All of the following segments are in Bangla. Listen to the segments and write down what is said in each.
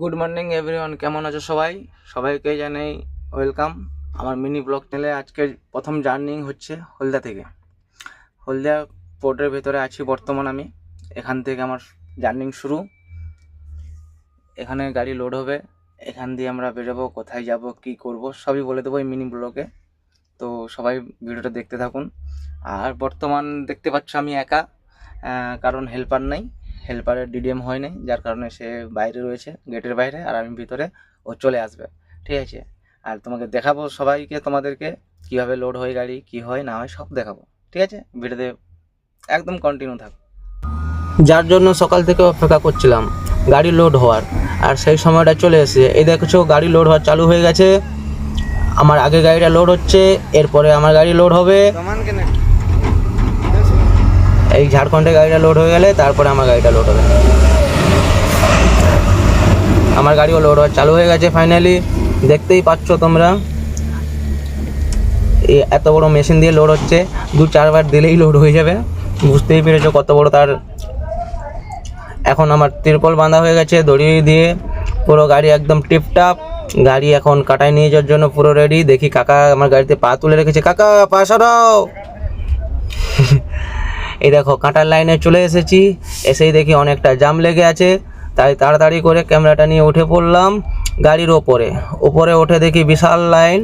গুড মর্নিং এভরিওয়ান কেমন আছো সবাই? সবাইকে জানাই ওয়েলকাম আমার মিনি ব্লগ চ্যানেলে আজকে প্রথম জার্নি হচ্ছে হলদা থেকে। হলদা পোর্টের ভেতরে আছি বর্তমান আমি। এখান থেকে আমার জার্নি শুরু। এখানে গাড়ি লোড হবে। এখান দিয়ে আমরা বেরোবো, কোথায় যাব, কি করব, সবই বলে দেবো এই মিনি ব্লগে তো সবাই ভিডিওটা দেখতে থাকুন। আর বর্তমান দেখতে পাচ্ছ আমি একা কারণ হেল্পার নাই। হেল্পারের ডিডিএম হয় নাই, যার কারণে সে বাইরে রয়েছে গেটের বাইরে, আর আমি ভিতরে ও চলে আসবে। ঠিক আছে? আর তোমাকে দেখাবো সবাইকে, তোমাদেরকে, কীভাবে লোড হয় গাড়ি, কি হয়, না হয়, সব দেখাবো। ঠিক আছে? ভিডিওতে একদম কন্টিনিউ থাকো। যার জন্য সকাল থেকে অপেক্ষা করছিলাম, গাড়ি লোড হওয়ার। আর সেই সময়টা চলে এসেছে। এই দেখছ, গাড়ি লোড হওয়া চালু হয়ে গেছে। আমার আগে গাড়িটা লোড হচ্ছে, এরপরে আমার গাড়ি লোড হবে। এই ঝাড়খণ্ডে গাড়িটা লোড হয়ে গেলে তারপরে আমার গাড়িটা লোড হবে। আমার গাড়িও লোড হওয়া চালু হয়ে গেছে ফাইনালি দেখতেই পাচ্ছ তোমরা এত বড় মেশিন দিয়ে লোড হচ্ছে। দু চারবার দিলেই লোড হয়ে যাবে। বুঝতেই পেরেছ কত বড় তার। এখন আমার তিরপল বাঁধা হয়ে গেছে দড়ি দিয়ে। পুরো গাড়ি একদম টিপটাপ গাড়ি এখন কাটায় নিয়ে যাওয়ার জন্য পুরো রেডি দেখি কাকা আমার গাড়িতে পা তুলে রেখেছে। কাকা, পা সরাও! এই দেখো, কাঁটার লাইনে চলে এসেছি। এসেই দেখি অনেকটা জাম লেগে আছে। তাই তাড়াতাড়ি করে ক্যামেরাটা নিয়ে উঠে পড়লাম গাড়ির ওপরে। ওপরে উঠে দেখি বিশাল লাইন।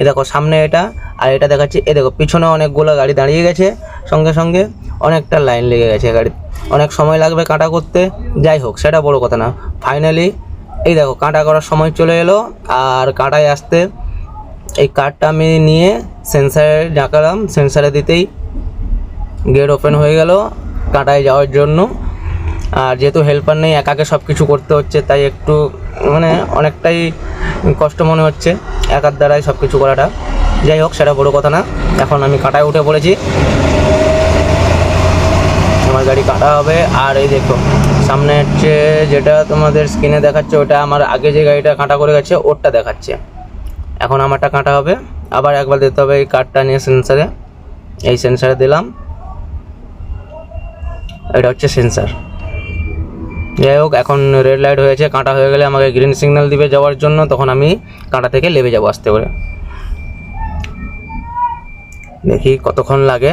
এ দেখো, সামনে এটা। আর এটা দেখাচ্ছি এ দেখো, পিছনে অনেকগুলো গাড়ি দাঁড়িয়ে গেছে। সঙ্গে সঙ্গে অনেকটা লাইন লেগে গেছে গাড়ি অনেক সময় লাগবে কাঁটা করতে। যাই হোক, সেটা বড় কথা না। ফাইনালি এই দেখো, কাঁটা করার সময় চলে এলো। আর কাঁটায় আসতে এই কার্ডটা আমি নিয়ে সেন্সারে ডাকালাম সেন্সারে দিতেই গেট ওপেন হয়ে গেল, কাঁটায় যাওয়ার জন্য। আর যেহেতু হেল্পার নেই, একাকে সব কিছু করতে হচ্ছে, তাই একটু মানে অনেকটাই কষ্ট মনে হচ্ছে একার দ্বারাই সব কিছু করাটা। যাই হোক, সেটা বড় কথা না। এখন আমি কাঁটায় উঠে পড়েছি। আমার গাড়ি কাটা হবে। আর এই দেখো, সামনে হচ্ছে যেটা তোমাদের স্ক্রিনে দেখাচ্ছে, ওটা আমার আগে যে গাড়িটা কাঁটা করে গেছে, ওরটা দেখাচ্ছে। এখন আমারটা কাঁটা হবে। আবার একবার দিতে হবে এই কার্ডটা নিয়ে সেন্সারে এই সেন্সারে দিলাম। এটা হচ্ছে সেন্সার যাই হোক এখন রেড লাইট হয়েছে, কাঁটা হয়ে গেলে আমাকে গ্রিন সিগন্যাল দিবে যাওয়ার জন্য, তখন আমি কাঁটা থেকে লেবে যাব আস্তে করে। দেখি কতক্ষণ লাগে।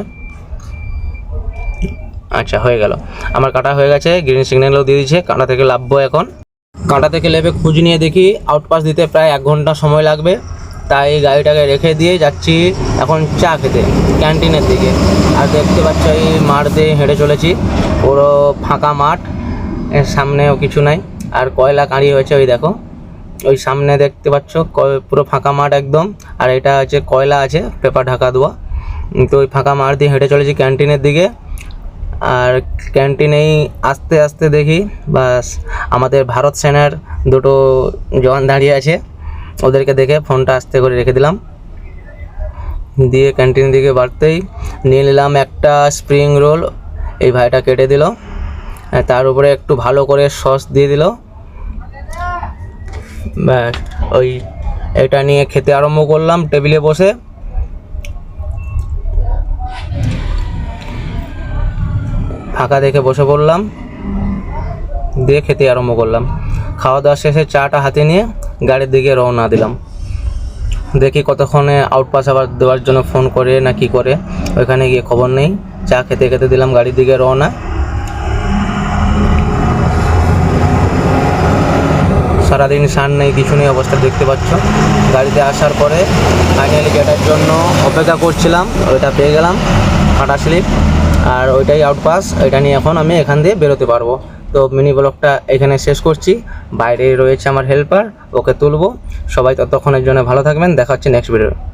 আচ্ছা হয়ে গেল। আমার কাঁটা হয়ে গেছে গ্রিন সিগন্যালও দিয়ে দিয়েছে, কাঁটা থেকে লাভবো এখন। কাঁটা থেকে লেবে খুঁজ নিয়ে দেখি আউটপাস দিতে প্রায় এক ঘণ্টা সময় লাগবে। তাই গাড়িটাকে রেখে দিয়ে যাচ্ছি এখন চা খেতে, ক্যান্টিনের দিকে। আর দেখতে পাচ্ছ এই মাঠ দিয়ে হেঁটে চলেছি, পুরো ফাঁকা মাঠ, এর সামনেও কিছু নাই। আর কয়লা কাঁড়ি হয়েছে ওই দেখো। ওই সামনে দেখতে পাচ্ছ পুরো ফাঁকা মাঠ একদম। আর এটা হচ্ছে কয়লা আছে, পেপার ঢাকা দেওয়া তো ওই ফাঁকা মাঠ দিয়ে হেঁটে চলেছি ক্যান্টিনের দিকে। আর ক্যান্টিনেই আস্তে আস্তে দেখি, বাস, আমাদের ভারত সেনার দুটো জওয়ান দাঁড়িয়ে আছে। ওদেরকে দেখে ফোনটা আস্তে করে রেখে দিলাম। দিয়ে ক্যান্টিনের দিকে বাড়তেই নিয়ে নিলাম একটা স্প্রিং রোল এই ভাইটা কেটে দিল। তার উপরে একটু ভালো করে সস দিয়ে দিল। ওই এটা নিয়ে খেতে আরম্ভ করলাম টেবিলে বসে। ফাঁকা দেখে বসে পড়লাম। দিয়ে খেতে আরম্ভ করলাম। খাওয়া দাওয়া শেষে চাটা হাতে নিয়ে গাড়ির দিকে রওনা দিলাম। দেখি কতক্ষণে আউটপাস আবার দেওয়ার জন্য ফোন করে না কি করে। ওইখানে গিয়ে খবর নেই। চা খেতে খেতে দিলাম গাড়ির দিকে রওনা। সারাদিন সার নেই, কিছু নেই, অবস্থা দেখতে পাচ্ছ। গাড়িতে আসার পরে ফাইনালি গেটার জন্য অপেক্ষা করছিলাম। ওইটা পেয়ে গেলাম, ফাটা স্লিপ আর ওইটাই আউটপাস ওইটা নিয়ে এখন আমি এখান দিয়ে বেরোতে পারব। তো মিনি ব্লগটা এখানে শেষ করছি। বাইরে রয়েছে আমার হেল্পার ওকে তুলবো। সবাই ততক্ষণের জন্য ভালো থাকবেন। দেখা হচ্ছে নেক্সট ভিডিও